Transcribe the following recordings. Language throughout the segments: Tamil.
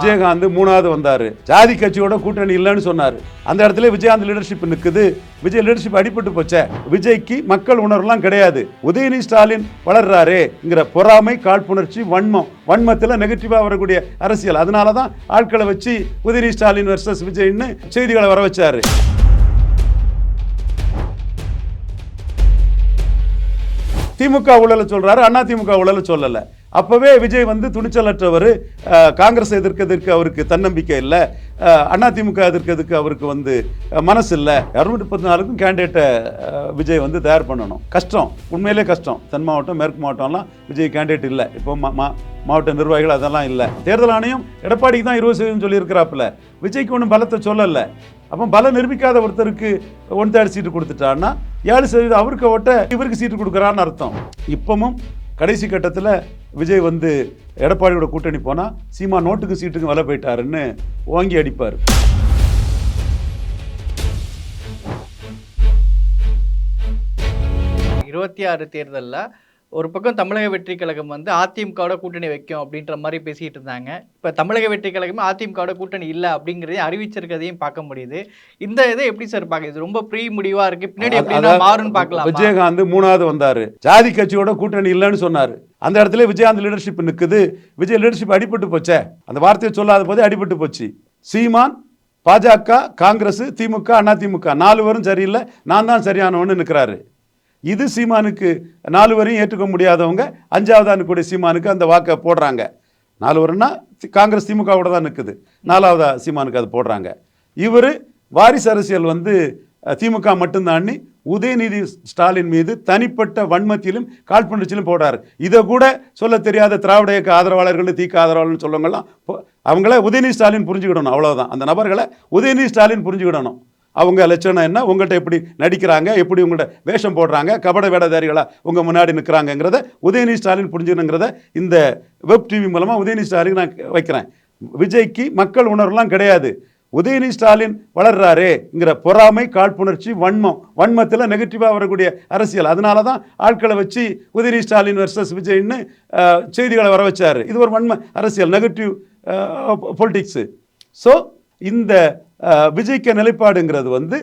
விஜயகாந்த் மூணாவது வந்தார். ஜாதி கட்சியோட கூட்டணி இல்லைன்னு சொன்னார். அந்த இடத்துல விஜயகாந்த் லீடர்ஷிப் நிற்குது விஜய் லீடர்ஷிப் அடிபட்டு போச்சே. விஜய்க்கு மக்கள் உணர்வுலாம் கிடையாது. உதயநிதி ஸ்டாலின் வளர்றாருங்கிற பொறாமை காழ்ப்புணர்ச்சி வன்மம். வன்மத்தில் நெகட்டிவாக வரக்கூடிய அரசியல். அதனால தான் ஆட்களை வச்சு உதயநிதி ஸ்டாலின் வர்சஸ் விஜய்னு செய்திகளை வர வச்சாரு. திமுக ஊழல சொல்றாரு. அண்ணா திமுக ஊழல சொல்லல. அப்பவே விஜய் வந்து துணிச்சலற்றவர். காங்கிரஸ் எதிர்க்கிறதுக்கு அவருக்கு தன்னம்பிக்கை இல்லை. அண்ணா திமுக எதிர்க்கிறதுக்கு அவருக்கு வந்து மனசு இல்லை. இரநூத்தி முப்பத்தி நாலுக்கும் கேண்டிடேட்டை விஜய் வந்து தயார் பண்ணணும். கஷ்டம். உண்மையிலே கஷ்டம். தென் மாவட்டம் மேற்கு மாவட்டம்லாம் விஜய் கேண்டிடேட் இல்லை. இப்போ மா- மா- மாவட்ட நிர்வாகிகள் அதெல்லாம் இல்லை. தேர்தல் ஆணையம் எடப்பாடிக்கு தான் இருபது சதவீதம் சொல்லியிருக்கிறாப்புல. விஜய்க்கு ஒன்றும் பலத்தை சொல்லலை. அப்போ பலம் நிரூபிக்காத ஒருத்தருக்கு ஒன் தேர்ட் சீட்டு கொடுத்துட்டான்னா ஏழு சதவீதம் அவருக்கு ஓட்ட இவருக்கு சீட்டு கொடுக்குறான்னு அர்த்தம். இப்பவும் கடைசி கட்டத்தில் விஜய் வந்து எடப்பாடியோட கூட்டணி போனால் சீமா நோட்டுக்கு சீட்டுக்கு வில போயிட்டாருன்னு ஓங்கி அடிப்பார். இருபத்தி ஆறு தேர்தலில் ஒரு பக்கம் தமிழக வெற்றி கழகம் வந்து அதிமுகவோட கூட்டணி வைக்கும் அப்படின்ற மாதிரி பேசிட்டு இருந்தாங்க. இப்போ தமிழக வெற்றி கழகமே அதிமுகவோட கூட்டணி இல்லை அப்படிங்கிறதையும் அறிவிச்சிருக்கிறதையும் பார்க்க முடியுது. இந்த இதை எப்படி சார் பார்க்க இது ரொம்ப ப்ரீ முடிவா இருக்கு. பின்னாடி எப்படி மாறுன்னு பார்க்கலாம்? விஜயகாந்த் மூணாவது வந்தாரு. ஜாதி கட்சியோட கூட்டணி இல்லைன்னு சொன்னாரு. அந்த இடத்துல விஜயகாந்த் லீடர்ஷிப் நிக்குது. விஜய் லீடர்ஷிப் அடிபட்டு போச்சே. அந்த வார்த்தையை சொல்லாத போதே அடிபட்டு போச்சு. சீமான் பாஜக காங்கிரஸ் திமுக அண்ணா திமுக நாலு பேரும் சரியில்லை. நான் தான் சரியானவன்னு நிற்கிறாரு இது சீமானுக்கு நாலு வரையும் ஏற்றுக்க முடியாதவங்க அஞ்சாவது அனுக்கூடிய சீமானுக்கு அந்த வாக்கை போடுறாங்க. நாலு வரும்னா தி- காங்கிரஸ் திமுகவோட தான் நிற்குது நாலாவதா சீமானுக்கு அது போடுறாங்க. இவர் வாரிசு அரசியல் வந்து திமுக மட்டும்தான் உதயநிதி ஸ்டாலின் மீது தனிப்பட்ட வன்மத்திலும் காழ்ப்புணர்ச்சியிலும் போடுறாரு. இதை கூட சொல்ல தெரியாத திராவிட இயக்க ஆதரவாளர்கள் தீக்க ஆதரவாளர்கள் சொல்லவங்கலாம் அவங்கள உதயநிதி ஸ்டாலின் புரிஞ்சுக்கிடணும் அவ்வளோதான் அந்த நபர்களை உதயநிதி ஸ்டாலின் புரிஞ்சுக்கிடணும். அவங்க லட்சணம் என்ன? உங்கள்கிட்ட எப்படி நடிக்கிறாங்க? எப்படி உங்கள்கிட்ட வேஷம் போடுறாங்க? கபட வேடதாரிகளாக உங்கள் முன்னாடி நிற்கிறாங்கங்கிறத உதயநிதி ஸ்டாலின் புரிஞ்சுக்கணுங்கிறத இந்த வெப் டிவி மூலமாக உதயநிதி ஸ்டாலின் நான் வைக்கிறேன். விஜய்க்கு மக்கள் உணர்வுலாம் கிடையாது. உதயநிதி ஸ்டாலின் வளர்றாருங்கிற பொறாமை காழ்ப்புணர்ச்சி வன்மம் வன்மத்தில் நெகட்டிவாக வரக்கூடிய அரசியல். அதனால தான் ஆட்களை வச்சு உதயநிதி ஸ்டாலின் வர்சஸ் விஜய்னு செய்திகளை வர வச்சார். இது ஒரு வன்ம அரசியல் நெகட்டிவ் பொலிட்டிக்ஸு ஸோ இந்த விஜய்க்கு நிலைப்பாடுங்கிறது வந்து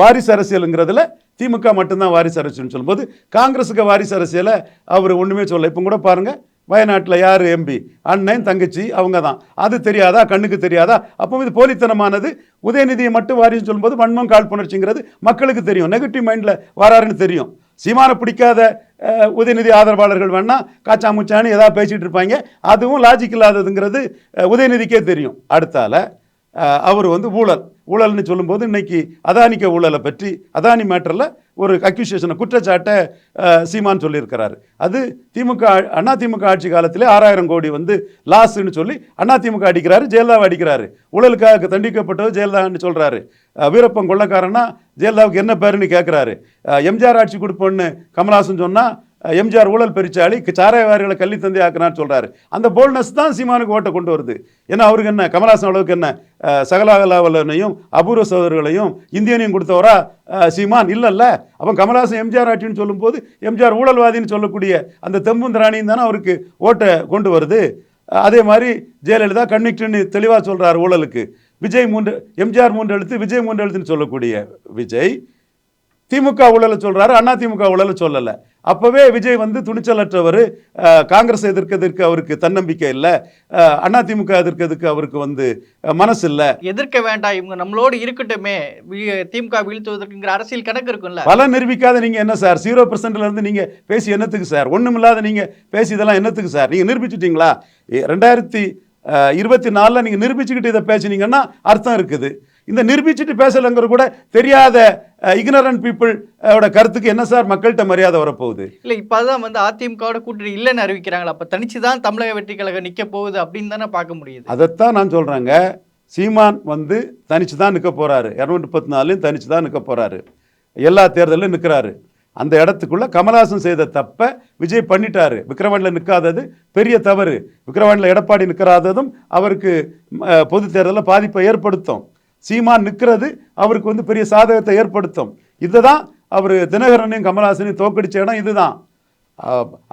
வாரிசு அரசியலுங்கிறதுல திமுக மட்டும்தான் வாரிசு அரசியல்னு சொல்லும்போது காங்கிரஸுக்கு வாரிசு அரசியலை அவர் ஒன்றுமே சொல்ல இப்போ கூட பாருங்கள் வயநாட்டில் யார் எம்பி அண்ணன் தங்கச்சி அவங்க தான். அது தெரியாதா? கண்ணுக்கு தெரியாதா? அப்போ இது போலித்தனமானது. உதயநிதியை மட்டும் வாரின்னு சொல்லும்போது வன்மம் காழ்ப்புணர்ச்சிங்கிறது மக்களுக்கு தெரியும். நெகட்டிவ் மைண்டில் வராருன்னு தெரியும். சீமானை பிடிக்காத உதயநிதி ஆதரவாளர்கள் வேணால் காச்சா முச்சான்னு ஏதாவது பேசிகிட்டு இருப்பாங்க. அதுவும் லாஜிக் இல்லாததுங்கிறது உதயநிதிக்கே தெரியும். அடுத்தால அவர் வந்து ஊழல். ஊழல்னு சொல்லும்போது இன்னைக்கு அதானிக்க ஊழலை பற்றி அதானி மேட்டரில் ஒரு அக்யூசியேஷனை குற்றச்சாட்டை சீமான் சொல்லியிருக்கிறாரு. அது திமுக அண்ணா திமுக ஆட்சி காலத்திலே ஆறாயிரம் கோடி வந்து லாஸ்ன்னு சொல்லி அண்ணா திமுக அடிக்கிறாரு ஜெயலலிதாவை அடிக்கிறாரு. ஊழலுக்காக தண்டிக்கப்பட்டது ஜெயலலிதான்னு சொல்கிறாரு வீரப்பன் கொள்ளக்காரன்னா ஜெயலலிதாவுக்கு என்ன பேருன்னு கேட்குறாரு எம்ஜிஆர் ஆட்சி கொடுப்போன்னு கமல்ஹாசன் சொன்னால் எம்ஜிஆர் ஊழல் பெருச்சாளி சாராயவாரிகளை கள்ளி தந்தை ஆக்குனான்னு சொல்கிறாரு அந்த போல்னஸ் தான் சீமானுக்கு ஓட்டை கொண்டு வருது. ஏன்னா அவருக்கு என்ன? கமலாசன் அளவுக்கு என்ன? சகலாகலாவலனையும் அபூர்வ சோதர்களையும் இந்தியனையும் கொடுத்தவரா? சீமான்? இல்லைல்ல. அப்போ கமலாசன் எம்ஜிஆர் ஆட்சின்னு சொல்லும்போது எம்ஜிஆர் ஊழல்வாதின்னு சொல்லக்கூடிய அந்த தெம்பும் திராணியும் தானே அவருக்கு ஓட்டை கொண்டு வருது. அதே மாதிரி ஜெயலலிதா கன்விக்டுன்னு தெளிவாக சொல்கிறார் ஊழலுக்கு. விஜய் மூன்று எம்ஜிஆர் மூன்று எழுத்து விஜய் மூன்று எழுத்துன்னு சொல்லக்கூடிய விஜய் திமுக ஊழலை சொல்கிறாரு அண்ணா திமுக ஊழலை சொல்லலை. அப்பவே விஜய் வந்து துணிச்சலற்றவர். காங்கிரஸ் எதிர்க்கிறதுக்கு அவருக்கு தன்னம்பிக்கை இல்லை. அண்ணா திமுக எதிர்க்கிறதுக்கு அவருக்கு வந்து மனசு இல்லை. எதிர்க்க வேண்டாம் இவங்க நம்மளோடு இருக்கட்டுமே. திமுக வீழ்த்துவதற்குங்கிற அரசியல் கணக்கு இருக்கும்ல. பல நிரூபிக்காத நீங்க என்ன சார்? ஜீரோ பர்சன்ட்ல இருந்து நீங்க பேசி என்னத்துக்கு சார்? ஒண்ணுமில்லாத நீங்க பேசி இதெல்லாம் என்னத்துக்கு சார்? நீங்க நிரூபிச்சுட்டீங்களா? ரெண்டாயிரத்தி இருபத்தி நாலில் நீங்க நிரூபிச்சுக்கிட்டு இதை பேசினீங்கன்னா அர்த்தம் இருக்குது. இந்த நிரூபிச்சுட்டு பேசலைங்கிற கூட தெரியாத இக்னரண்ட் பீப்புள் ஓட கருத்துக்கு என்ன சார் மக்கள்கிட்ட மரியாதை வரப்போகுது? இல்ல இப்பதான் வந்து அதிமுகவோட கூட்டணி இல்லைன்னு அறிவிக்கிறாங்களா அப்ப தனிச்சு தான் தமிழக வெற்றி கழகம் நிக்க போகுது அப்படின்னு தானே பார்க்க முடியுது. அதைத்தான் நான் சொல்கிறேங்க சீமான் வந்து தனிச்சு தான் நிற்க போகிறாரு இரநூத்தி முப்பத்தி நாலுலையும் தனிச்சு தான் நிற்க போகிறாரு எல்லா தேர்தலிலும் நிற்கிறாரு அந்த இடத்துக்குள்ள கமலஹாசன் செய்த தப்பை விஜய் பண்ணிட்டாரு. விக்கிரவாண்டில் நிற்காதது பெரிய தவறு. விக்கிரவாண்டில் எடப்பாடி நிற்கிறாததும் அவருக்கு பொது தேர்தலில் பாதிப்பை ஏற்படுத்தும். சீமான் நிற்கிறது அவருக்கு வந்து பெரிய சாதகத்தை ஏற்படுத்தும். இதை தான் அவர் தினகரனையும் கமலஹாசனையும் தோக்கடிச்ச இடம் இதுதான்.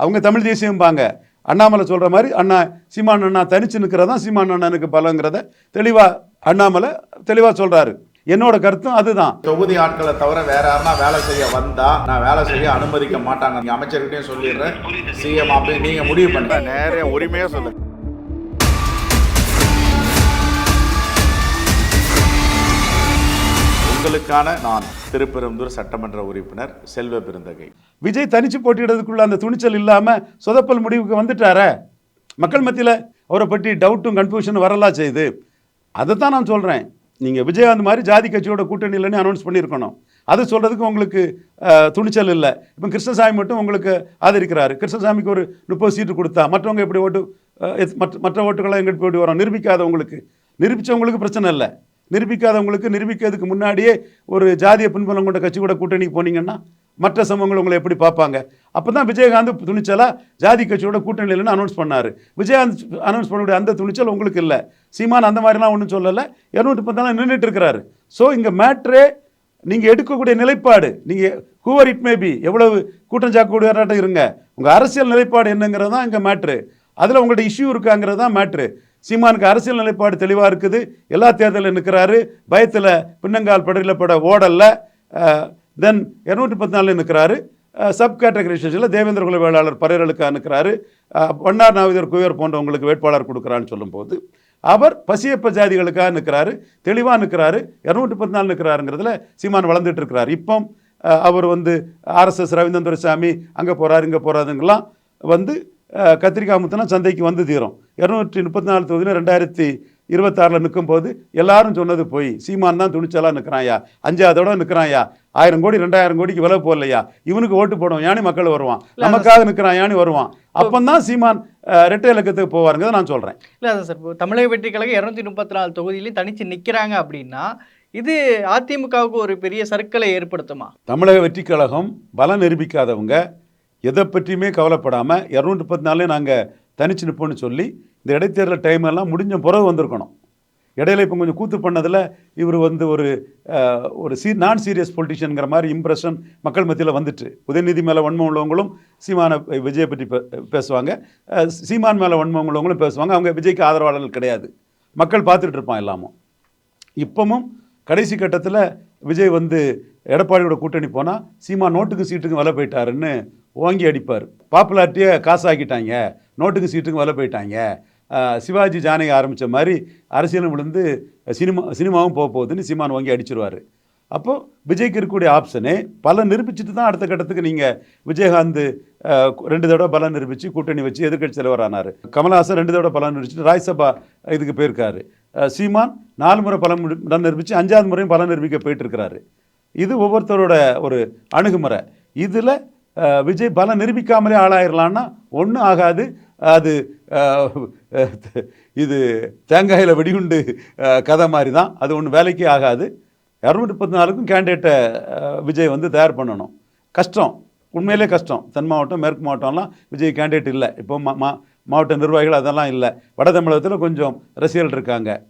அவங்க தமிழ் தேசியம்பாங்க. அண்ணாமலை சொல்ற மாதிரி அண்ணா சீமான் அண்ணா தனிச்சு நிற்கிறதா சீமான் அண்ணனுக்கு பலங்கிறத தெளிவா அண்ணாமலை தெளிவா சொல்றாரு. என்னோட கருத்தும் அதுதான். தொகுதி ஆட்களை தவிர வேற யாருன்னா வேலை செய்ய வந்தா நான் வேலை செய்ய அனுமதிக்க மாட்டாங்க. நீங்க அமைச்சர்கிட்டயும் சொல்லிடுறேன் சிஎம் அப்படி நீங்க முடிவு பண்ணுங்க. நேரே உரிமையா சொல்லு உங்களுக்கான நான் திருப்பெரும்பூர் சட்டமன்ற உறுப்பினர் செல்வ பெருந்தகை. விஜய் தனிச்சு போட்டியிடுறதுக்குள்ள அந்த துணிச்சல் இல்லாம சொதப்பல் முடிவுக்கு வந்துட்டார? மக்கள் மத்தியில் அவரை பற்றி டவுட்டும் கன்ஃபியூஷன் வரலாம் செய்யுது அதை தான் நான் சொல்கிறேன் நீங்கள் விஜயகாந்த் மாதிரி ஜாதி கட்சியோட கூட்டணி இல்லைன்னு அனௌன்ஸ் பண்ணியிருக்கணும். அது சொல்கிறதுக்கு உங்களுக்கு துணிச்சல் இல்லை. இப்போ கிருஷ்ணசாமி மட்டும் உங்களுக்கு ஆதரிக்கிறாரு. கிருஷ்ணசாமிக்கு ஒரு முப்பது சீட்டு கொடுத்தா மற்றவங்க எப்படி ஓட்டு மற்ற மற்ற ஓட்டுகளாக எங்கிட்டு போயிட்டு வரோம்? நிரூபிக்காதவங்களுக்கு. நிரூபித்தவங்களுக்கு பிரச்சனை இல்லை. நிரூபிக்காதவங்களுக்கு நிரூபிக்கிறதுக்கு முன்னாடியே ஒரு ஜாதிய பின்புலம் கொண்ட கட்சி கூட கூட்டணிக்கு போனீங்கன்னா மற்ற சமூகங்கள் உங்களை எப்படி பார்ப்பாங்க? அப்போ தான் விஜயகாந்த் துணிச்சலாக ஜாதி கட்சியோட கூட்டணி இல்லைன்னு அனௌன்ஸ் பண்ணார். விஜயகாந்த் அனௌன்ஸ் பண்ணக்கூடிய அந்த துணிச்சல் உங்களுக்கு இல்லை. சீமான் அந்த மாதிரிலாம் ஒன்றும் சொல்லலை. இரநூத்தி பத்தாலாம் நின்றுட்டு இருக்கிறாரு ஸோ இங்கே மேட்ரே நீங்கள் எடுக்கக்கூடிய நிலைப்பாடு நீங்கள் ஹூவர் இட் மே பி எவ்வளவு கூட்டம் சாக்கக்கூடிய இருங்க. உங்கள் அரசியல் நிலைப்பாடு என்னங்கிறது தான் இங்கே மேட்ரு அதில் உங்கள்கிட்ட இஷ்யூ இருக்காங்கிறது தான் மேட்ரு சீமானுக்கு அரசியல் நிலைப்பாடு தெளிவாக இருக்குது. எல்லா தேர்தலில் நிற்கிறாரு. பயத்தில் பின்னங்கால் படையில் பட ஓடல்ல தென் இரநூற்றி பத்து நாளில் நிற்கிறாரு சப் கேட்டகரிசேஷனில் தேவேந்திர குல வேளாளர் பரையர்களுக்காக நிற்கிறாரு. அஹ், வண்ணார் நாவிதர் குயர் போன்றவங்களுக்கு வேட்பாளர் கொடுக்குறான்னு சொல்லும்போது அவர் பசியப்ப ஜாதிகளுக்காக நிற்கிறாரு. தெளிவாக நிற்கிறாரு. இரநூற்றி பத்து நாள் நிற்கிறாருங்கிறதுல சீமான் வளர்ந்துட்டு இருக்கிறார். இப்போ அவர் வந்து ஆர்எஸ்எஸ் ரவீந்திரன் துரைசாமி அங்கே போகிறாரு இங்கே போகிறாருங்கெல்லாம் வந்து கத்திரிக்காய் முத்தினா சந்தைக்கு வந்து தீரும். இரநூற்றி முப்பத்தி நாலு தொகுதியில் ரெண்டாயிரத்தி இருபத்தாறில் நிற்கும்போது எல்லாரும் சொன்னது போய் சீமான் தான் துணிச்சலாக நிற்கிறான்யா அஞ்சாவதோட நிற்கிறான்யா ஆயிரம் கோடி ரெண்டாயிரம் கோடிக்கு விலை போடலையா இவனுக்கு ஓட்டு போடும் யானி மக்கள் வருவான் நமக்காக நிற்கிறான் யானி வருவான். அப்பந்தான் சீமான் இரட்டை இலக்கத்துக்கு போவாருங்கிறத நான் சொல்கிறேன் இல்லை அதான் சார். இப்போ தமிழக வெற்றி கழகம் இரநூத்தி முப்பத்தி நாலு தொகுதியிலையும் தனிச்சு நிற்கிறாங்க அப்படின்னா இது அதிமுகவுக்கு ஒரு பெரிய சர்க்கிளை ஏற்படுத்துமா? தமிழக வெற்றி கழகம் பலம் நிரூபிக்காதவங்க எதை பற்றியுமே கவலைப்படாமல் இரநூத்தி பத்து நாளே நாங்கள் தனிச்சு நிற்போம்னு சொல்லி இந்த இடைத்தேர்தல் டைம் எல்லாம் முடிஞ்ச பிறகு வந்திருக்கணும். இடையில இப்போ கொஞ்சம் கூத்து பண்ணதில் இவர் வந்து ஒரு ஒரு சீ நான் சீரியஸ் பொலிட்டிஷியனுங்கிற மாதிரி இம்ப்ரெஷன் மக்கள் மத்தியில் வந்துட்டு. உதயநிதி மேலே வன்மம் உள்ளவங்களும் சீமான விஜயை பற்றி பே- பேசுவாங்க. சீமான் மேலே வன்மம் உள்ளவங்களும் பேசுவாங்க. அவங்க விஜய்க்கு ஆதரவாளர்கள் கிடையாது. மக்கள் பார்த்துட்டு இருப்பான் எல்லாமும். இப்பவும் கடைசி கட்டத்தில் விஜய் வந்து எடப்பாடியோட கூட்டணி போனால் சீமா நோட்டுக்கு சீட்டுக்கு வில போயிட்டாருன்னு ஓங்கி அடிப்பார். பாப்புலாரிட்டியை காசாக்கிட்டாங்க. நோட்டுக்கு சீட்டுக்கு வலை போயிட்டாங்க. சிவாஜி ஜானகி ஆரம்பித்த மாதிரி அரசியலும் விழுந்து சினிமா சினிமாவும் போக போகுதுன்னு சீமான் வாங்கி அடிச்சிருவார். அப்போது விஜய்க்கு இருக்கக்கூடிய ஆப்ஷனே பல நிரூபிச்சுட்டு தான் அடுத்த கட்டத்துக்கு நீங்கள் விஜயகாந்த் ரெண்டு தடவை பலன் நிரூபித்து கூட்டணி வச்சு எதிர்க்கட்சி தலைவரானார் கமல்ஹாசன் ரெண்டு தடவை பலன் நிரூபிச்சுட்டு ராஜ்சபா இதுக்கு போயிருக்காரு. சீமான் நாலு முறை பலம் பலன் நிரூபித்து அஞ்சாவது முறையும் பலன் நிரூபிக்க போயிட்டு இருக்கிறாரு. இது ஒவ்வொருத்தரோட ஒரு அணுகுமுறை. இதில் விஜய் பலம் நிரூபிக்காமலே ஆளாயிரலான்னா ஒன்றும் ஆகாது. அது இது தேங்காயில் வெடிகுண்டு கதை மாதிரி தான் அது ஒன்றும் வேலைக்கே ஆகாது. இரநூத்தி முப்பத்தி நாலுக்கும் கேண்டிடேட்டை விஜய் வந்து தயார் பண்ணணும். கஷ்டம். உண்மையிலே கஷ்டம். தென் மாவட்டம் மேற்கு மாவட்டம்லாம் விஜய் கேண்டிடேட் இல்லை. இப்போ மா மா- மாவட்ட நிர்வாகிகள் அதெல்லாம் இல்லை. வட தமிழகத்தில் கொஞ்சம் ரசிகர்கள் இருக்காங்க.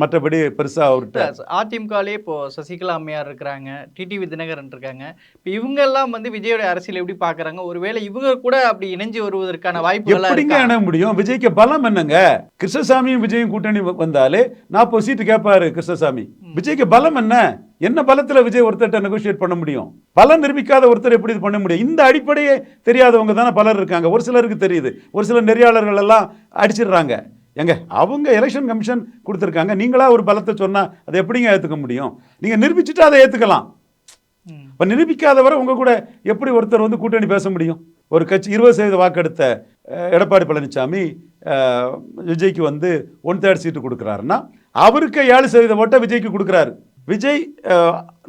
மற்றபடி பெருசாக அவர்கிட்ட. அதிமுகலே இப்போ சசிகலா அம்மையார் இருக்கிறாங்க டிடிவி தினகரன் இருக்காங்க. இப்போ இவங்க எல்லாம் வந்து விஜயோட அரசியல் எப்படி பார்க்கறாங்க ஒருவேளை இவங்க கூட அப்படி இணைஞ்சு வருவதற்கான வாய்ப்புகள் எப்படிங்க இணைய முடியும்? விஜய்க்கு பலம் என்னங்க? கிருஷ்ணசாமியும் விஜயும் கூட்டணி வந்தாலே நாற்பது சீட்டு கேட்பாரு கிருஷ்ணசாமி. விஜய்க்கு பலம் என்ன? என்ன பலத்துல விஜய் ஒருத்தர்ட்ட நெகோஷியேட் பண்ண முடியும்? பலம் நிரூபிக்காத ஒருத்தர் எப்படி இது பண்ண முடியும்? இந்த அடிப்படையே தெரியாதவங்க தானே பலர் இருக்காங்க. ஒரு சிலருக்கு தெரியுது. ஒரு சில நெறியாளர்கள் எல்லாம் அடிச்சிடுறாங்க. எங்க? அவங்க எலெக்ஷன் கமிஷன் கொடுத்துருக்காங்க. நீங்களா ஒரு பலத்தை சொன்னா அதை எப்படிங்க ஏத்துக்க முடியும்? நீங்க நிரூபிச்சுட்டு அதை ஏத்துக்கலாம். ம். இப்போ நிரூபிக்காதவரை உங்க கூட எப்படி ஒருத்தர் வந்து கூட்டணி பேச முடியும்? ஒரு கட்சி இருபது சதவீத வாக்கெடுத்த எடப்பாடி பழனிசாமி விஜய்க்கு வந்து ஒன் தேர்ட் சீட்டு கொடுக்குறாருன்னா அவருக்கு ஏழு சதவீத ஓட்டை விஜய்க்கு கொடுக்குறாரு. விஜய்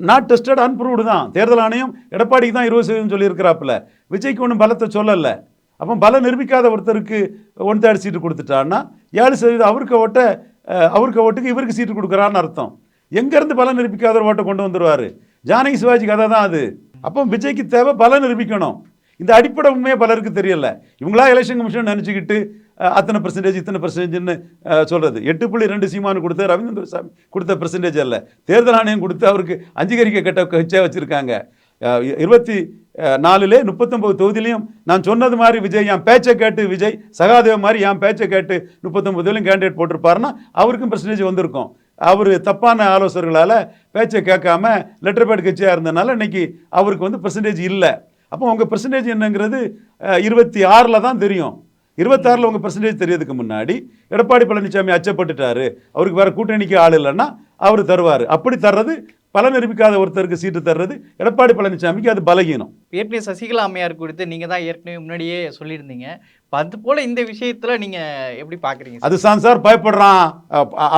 நாட் டெஸ்டட் அன்ப்ரூவ்டு தான். தேர்தல் ஆணையம் எடப்பாடிக்கு தான் இருபது சதவீதம் சொல்லியிருக்கிறாப்புல. விஜய்க்கு ஒன்றும் பலத்தை சொல்லலை. அப்போ பலம் நிரூபிக்காத ஒருத்தருக்கு ஒன் தேர்ட் சீட்டு கொடுத்துட்டான்னா ஏழு சதவீதம் அவருக்கு ஓட்ட அவருக்கு ஓட்டுக்கு இவருக்கு சீட்டு கொடுக்குறான்னு அர்த்தம். எங்கேருந்து பலம் நிரூபிக்காத ஓட்டை கொண்டு வந்துடுவார் ஜானகி சிவாஜி கதை தான் அது. அப்போ விஜய்க்கு தேவை பலம் நிரூபிக்கணும். இந்த அடிப்படை உண்மையை பலருக்கு தெரியல. இவங்களா எலெக்ஷன் கமிஷன் நினச்சிக்கிட்டு அத்தனை பர்சன்டேஜ் இத்தனை பர்சன்டேஜ்னு சொல்கிறது எட்டு புள்ளி ரெண்டு சீமானு கொடுத்த ரவீந்திர சாமி கொடுத்த பர்சன்டேஜ் அல்ல. தேர்தல் ஆணையம் கொடுத்து அவருக்கு அங்கீகரிக்க கட்ட வச்சே வச்சுருக்காங்க. இருபத்தி நாலுலே முப்பத்தொம்பது தொகுதியிலையும் நான் சொன்னது மாதிரி விஜய் என் பேச்சை கேட்டு விஜய் சகாதேவ மாதிரி என் பேச்சை கேட்டு முப்பத்தொம்பது தொகுதியிலும் கேண்டிடேட் போட்டிருப்பாருன்னா அவருக்கும் பர்சன்டேஜ் வந்திருக்கும். அவர் தப்பான ஆலோசகர்களால் பேச்சை கேட்காம லெட்டர் பேட் கட்சியாக இருந்தனால இன்னைக்கு அவருக்கு வந்து பர்சன்டேஜ் இல்லை. அப்போ உங்கள் பர்சன்டேஜ் என்னங்கிறது இருபத்தி ஆறில் தான் தெரியும். இருபத்தாறில் உங்கள் பர்சன்டேஜ் தெரியறதுக்கு முன்னாடி எடப்பாடி பழனிசாமி அச்சப்பட்டுட்டாரு. அவருக்கு வேற கூட்டணிக்கு ஆள் இல்லைன்னா அவர் தருவார். அப்படி தர்றது பலன் நிரூபிக்காத ஒருத்தருக்கு சீட்டு தர்றது எடப்பாடி பழனிசாமிக்கு அது பலகீனம். ஏற்கனவே சசிகலா அம்மையார் குறித்து நீங்க தான் ஏற்கனவே முன்னாடியே சொல்லியிருந்தீங்க. இப்ப அது போல இந்த விஷயத்துல நீங்க எப்படி பாக்குறீங்க அது தான் சார் பயப்படுறான்.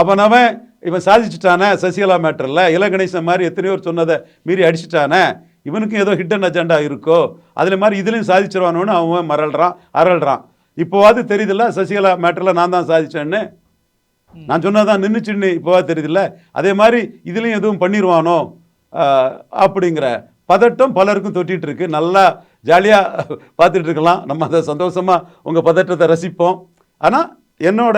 அவனவன் இவன் சாதிச்சுட்டானே சசிகலா மேட்டரில். இலகணேசன் மாதிரி எத்தனையோ சொன்னதை மீறி அடிச்சிட்டானே. இவனுக்கும் ஏதோ ஹிடன் அஜெண்டா இருக்கோ? அதில் மாதிரி இதுலேயும் சாதிச்சிருவானோன்னு அவன் மறல்றான் அரள்றான் இப்போவாது தெரியுதுல்ல சசிகலா மேட்டரில் நான் தான் சாதிச்சேன்னு? நான் சொன்னதான் நின்றுச்சுன்னு இப்போவா தெரியுதுல்ல? அதே மாதிரி இதுலேயும் எதுவும் பண்ணிடுவானோ அப்படிங்கிற பதட்டம் பலருக்கும் தொட்டிகிட்டு இருக்கு நல்லா ஜாலியாக பார்த்துட்டு இருக்கலாம் நம்ம அதை சந்தோஷமாக உங்கள் பதட்டத்தை ரசிப்போம். ஆனால் என்னோட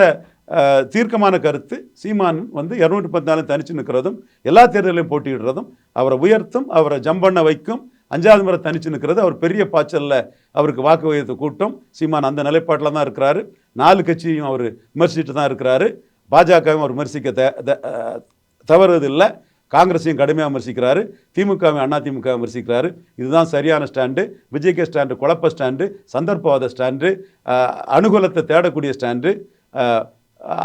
தீர்க்கமான கருத்து சீமான் வந்து இரநூற்றி பத்தினாலும் தனிச்சு நிற்கிறதும் எல்லா தேர்தலையும் போட்டியிடுறதும் அவரை உயர்த்தும் அவரை ஜம்பண்ண வைக்கும் அஞ்சாவது முறை தனிச்சு நிற்கிறது அவர் பெரிய பாய்ச்சலில் அவருக்கு வாக்கு வகித்த கூட்டம். சீமான் அந்த நிலைப்பாட்டில் தான் இருக்கிறாரு. நாலு கட்சியும் அவர் விமர்சிச்சுட்டு தான் இருக்கிறாரு. பாஜகவும் அவர் விமர்சிக்க த- த- காங்கிரஸையும் கடுமையாக விமர்சிக்கிறாரு. திமுகவையும் அண்ணா திமுக விமர்சிக்கிறாரு. இதுதான் சரியான ஸ்டாண்டு. விஜய்கே ஸ்டாண்டு குழப்ப ஸ்டாண்டு சந்தர்ப்பவாத ஸ்டாண்டு அனுகூலத்தை தேடக்கூடிய ஸ்டாண்டு.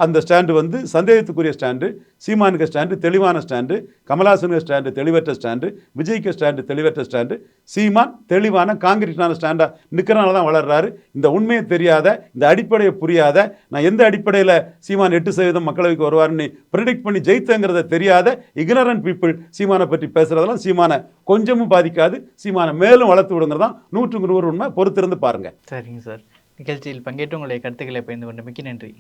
அந்த ஸ்டாண்டு வந்து சந்தேகத்துக்குரிய ஸ்டாண்டு சீமானுக்கு ஸ்டாண்டு தெளிவான ஸ்டாண்டு கமலாசனுக்கு ஸ்டாண்டு தெளிவற்ற ஸ்டாண்டு விஜய்க்கு ஸ்டாண்டு தெளிவற்ற ஸ்டாண்டு சீமான் தெளிவான காங்கிரீட்டான ஸ்டாண்டாக நிற்கிறனால தான் வளர்றாரு. இந்த உண்மையை தெரியாத இந்த அடிப்படையை புரியாத நான் எந்த அடிப்படையில் சீமான் எட்டு சதவீதம் மக்களவைக்கு வருவார்னு ப்ரிடிக்ட் பண்ணி ஜெயித்தங்கிறத தெரியாத இக்னரண்ட் பீப்புள் சீமானை பற்றி பேசுகிறதெல்லாம் சீமானை கொஞ்சமும் பாதிக்காது சீமானை மேலும் வளர்த்து விடுங்கிறது தான் நூற்றுக்கு நூறு உண்மை. பொறுத்திருந்து பாருங்கள் சரிங்க சார். நிகழ்ச்சியில் பங்கேற்று உங்களுடைய கருத்துக்களை பகிர்ந்து கொண்டு மிக்க நன்றி.